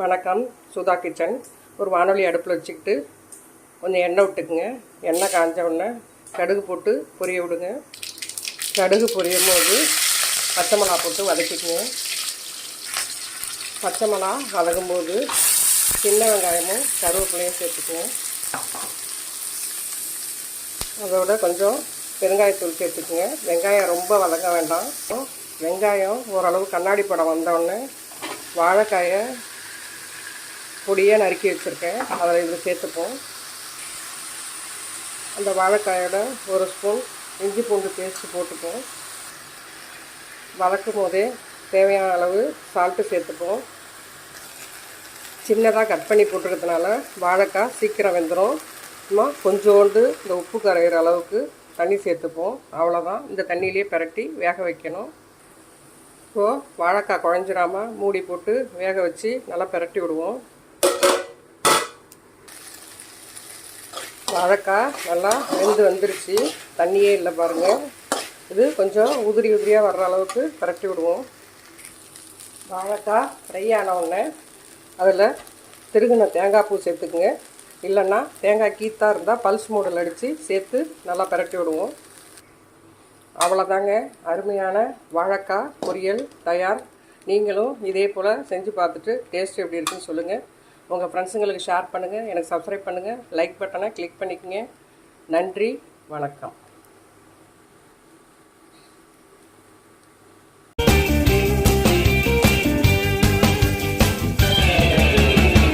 வணக்கம். சுதா கிச்சன். ஒரு வானொலி அடுப்பில் வச்சுக்கிட்டு கொஞ்சம் எண்ணெய் விட்டுக்குங்க. எண்ணெய் காஞ்ச உடனே கடுகு போட்டு பொரிய விடுங்க. கடுகு பொரியும் போது பச்சை மிளகா போட்டு வதக்கிக்குங்க. பச்சை மிளகா வதக்கும் போது சின்ன வெங்காயமும் கருவேப்பிலையும் சேர்த்துக்குங்க. அதோட கொஞ்சம் பெருங்காயத்தூள் சேர்த்துக்குங்க. வெங்காயம் ரொம்ப வதங்க வேண்டாம். வெங்காயம் ஓரளவு கண்ணாடி படம் வந்தோடனே வாழைக்காயை பொடியாக நறுக்கி வச்சுருக்கேன். அதில் இதில் சேர்த்துப்போம். அந்த வாழைக்காயோட ஒரு ஸ்பூன் இஞ்சி பூண்டு பேஸ்ட்டு போட்டுப்போம். வதக்கும் போதே தேவையான அளவு சால்ட்டு சேர்த்துப்போம். சின்னதாக கட் பண்ணி போட்டுருக்கிறதுனால வாழைக்காய் சீக்கிரம் வெந்துடும் சும்மா கொஞ்சோண்டு இந்த உப்பு கரையிற அளவுக்கு தண்ணி சேர்த்துப்போம். அவ்வளோதான் இந்த தண்ணியிலே பரட்டி வேக வைக்கணும். இப்போது வாழைக்காய் குழஞ்சிராமல் மூடி போட்டு வேக வச்சு நல்லா பிரட்டி விடுவோம். வாழைக்காய் நல்லா வெந்து வந்துருச்சு. தண்ணியே இல்லை பாருங்கள் இது கொஞ்சம் உதிரி உதிரியாக வர்ற அளவுக்கு பிரட்டி விடுவோம். வாழைக்காய் ஃப்ரை ஆன உடனே அதில் திருகுன தேங்காய் பூ சேர்த்துக்குங்க. இல்லைன்னா தேங்காய் கீத்தாக இருந்தால் பல்ஸ் மூடல் அடித்து சேர்த்து நல்லா பிரட்டி விடுவோம். அவ்வளோதாங்க அருமையான வாழைக்காய் பொரியல் தயார். நீங்களும் இதே போல் செஞ்சு பார்த்துட்டு டேஸ்ட் எப்படி இருக்குன்னு சொல்லுங்கள் உங்கள் ஃப்ரெண்ட்ஸுங்களுக்கு ஷேர் பண்ணுங்கள் எனக்கு சப்ஸ்கிரைப் பண்ணுங்கள் லைக் பட்டனை கிளிக் பண்ணிக்கங்க. நன்றி வணக்கம்.